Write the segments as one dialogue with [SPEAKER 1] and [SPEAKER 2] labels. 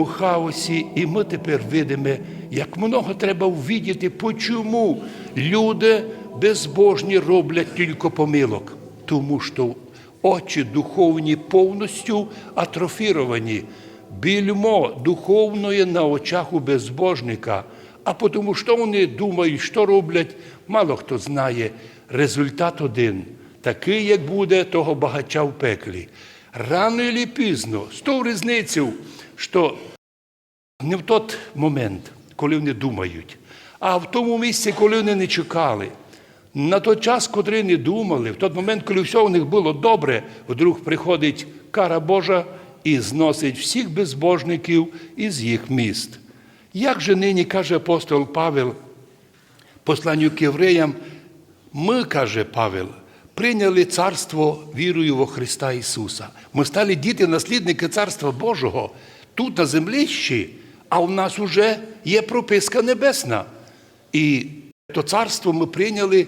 [SPEAKER 1] у хаосі, і ми тепер видимо, як много треба увидіти, почому люди безбожні роблять тільки помилок. Тому що очі духовні повністю атрофіровані, більмо духовної на очах у безбожника. А тому, що вони думають, що роблять, мало хто знає. Результат один такий, як буде того багача в пеклі. Рано і пізно, з того різницю, що не в той момент, коли вони думають, а в тому місці, коли вони не чекали. На той час, котрий не думали, в той момент, коли все у них було добре, вдруг приходить кара Божа і зносить всіх безбожників із їх міст. Як же нині каже апостол Павел, посланню к євреям, ми, каже Павел, прийняли царство вірою во Христа Ісуса. Ми стали діти, наслідники Царства Божого тут на землі ще, а у нас вже є прописка небесна. І то царство ми прийняли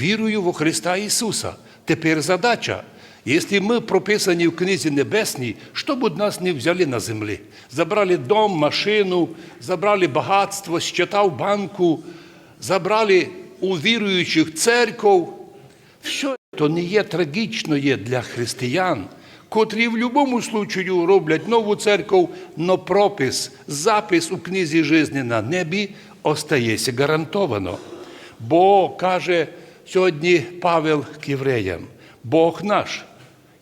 [SPEAKER 1] вірою во Христа Ісуса. Тепер задача. Якщо ми прописані в книзі небесній, що б нас не взяли на землі? Забрали дом, машину, забрали багатство, щита в банку, забрали у віруючих церков. Все то не є трагічно є для християн, котрі в будь-якому случаю роблять нову церкву, но пропис, запис у книзі житті на небі остається гарантовано. Бо каже сьогодні Павел к євреям, Бог наш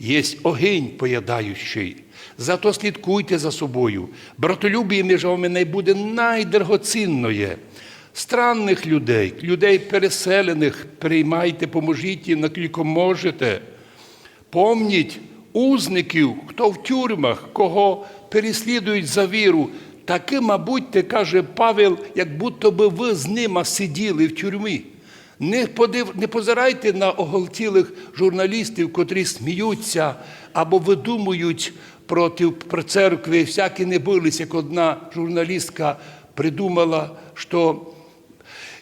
[SPEAKER 1] є огінь поядаючий. Зато слідкуйте за собою. Братолюбіє між вами не буде найдорогоцінноє. Странних людей, людей переселених, приймайте, поможіть їм, наскільки можете. Помніть узників, хто в тюрмах, кого переслідують за віру. Таким, мабуть, те каже Павел, як будто би ви з ними сиділи в тюрмі. Не подив, не позирайте на оголтілих журналістів, котрі сміються або видумують проти про церкви, всякі не бились, як одна журналістка придумала, що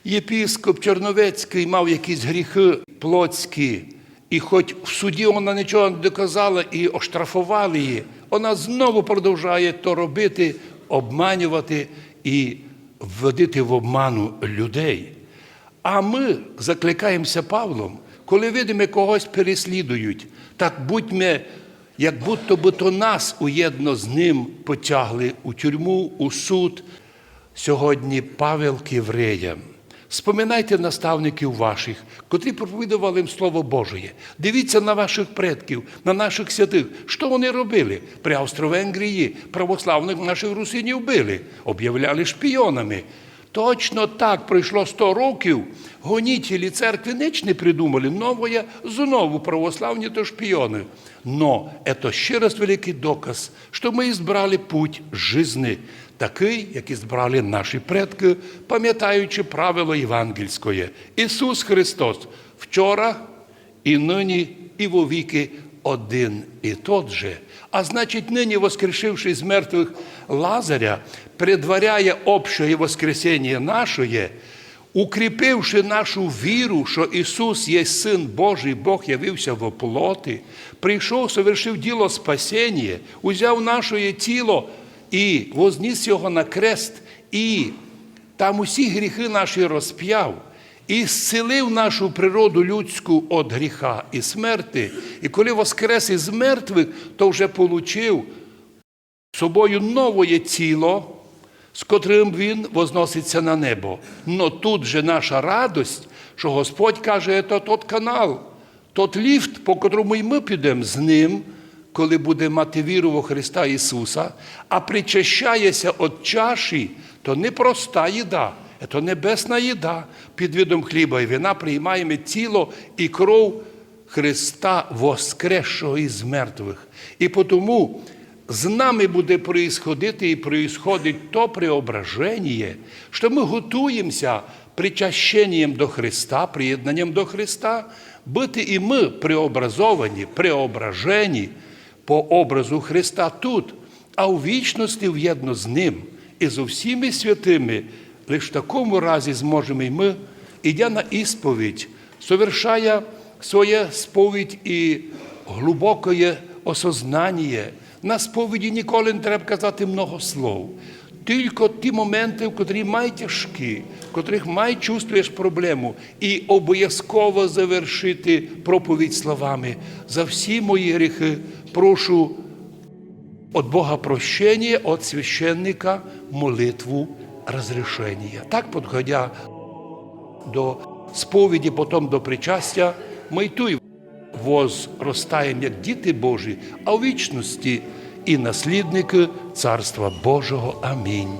[SPEAKER 1] єпіскоп Черновецький мав якісь гріхи плотські, і хоч в суді вона нічого не доказала і оштрафували її, вона знову продовжує то робити, обманювати і вводити в обману людей. А ми закликаємося Павлом, коли видимо, когось переслідують, так будьмо, як будто би то нас уєдно з ним потягли у тюрму, у суд. Сьогодні Павел к євреям. Споминайте наставників ваших, котрі проповідували їм Слово Божеє. Дивіться на ваших предків, на наших святих. Що вони робили? При Австро-Венгрії православних наших русинів били, об'являли шпіонами. Точно так пройшло 100 років, гонітелі церкви ніч не придумали, новое знову православні то шпіони. Но це ще раз великий доказ, що ми збрали путь жизни, такий, який збрали наші предки, пам'ятаючи правило євангельське. Ісус Христос вчора і нині, і вовіки один і тот же. А значить, нині, воскрешивши з мертвих Лазаря, предваряє общее воскресіння нашої, укріпивши нашу віру, що Ісус є Син Божий, Бог явився в оплоті, прийшов, совершив діло спасіння, узяв наше тіло і возніс його на крест, і там усі гріхи наші розп'яв. І зцілив нашу природу людську від гріха і смерти. І коли воскрес із мертвих, то вже получив собою нове тіло, з котрим він возноситься на небо. Но тут же наша радость, що Господь каже, це тот канал, тот ліфт, по котрому й ми підемо з ним, коли буде мати віру во Христа Ісуса, а причащається від чаші, то не проста їда. Це небесна їда. Під видом хліба і вина приймаємо тіло і кров Христа воскресшого із мертвих. І тому з нами буде происходити і происходить то преображення, що ми готуємося причащенням до Христа, приєднанням до Христа, бути і ми преобразовані, преображені по образу Христа тут, а у вічності в'єдно з Ним і з усіми святими. Лише в такому разі зможемо і ми, ідя на ісповідь, совершая своє сповідь і глибоке осознання На сповіді ніколи не треба казати много слов. Тільки ті моменти, в котрі май тяжкі, в котрих май чувствуєш проблему, і обов'язково завершити проповідь словами. За всі мої гріхи прошу от Бога прощення, от священника молитву розрішення. Так, подходя до сповіді, потім до причастя, ми й тут возростаємо як діти Божі, а у вічності і наслідники Царства Божого. Амінь.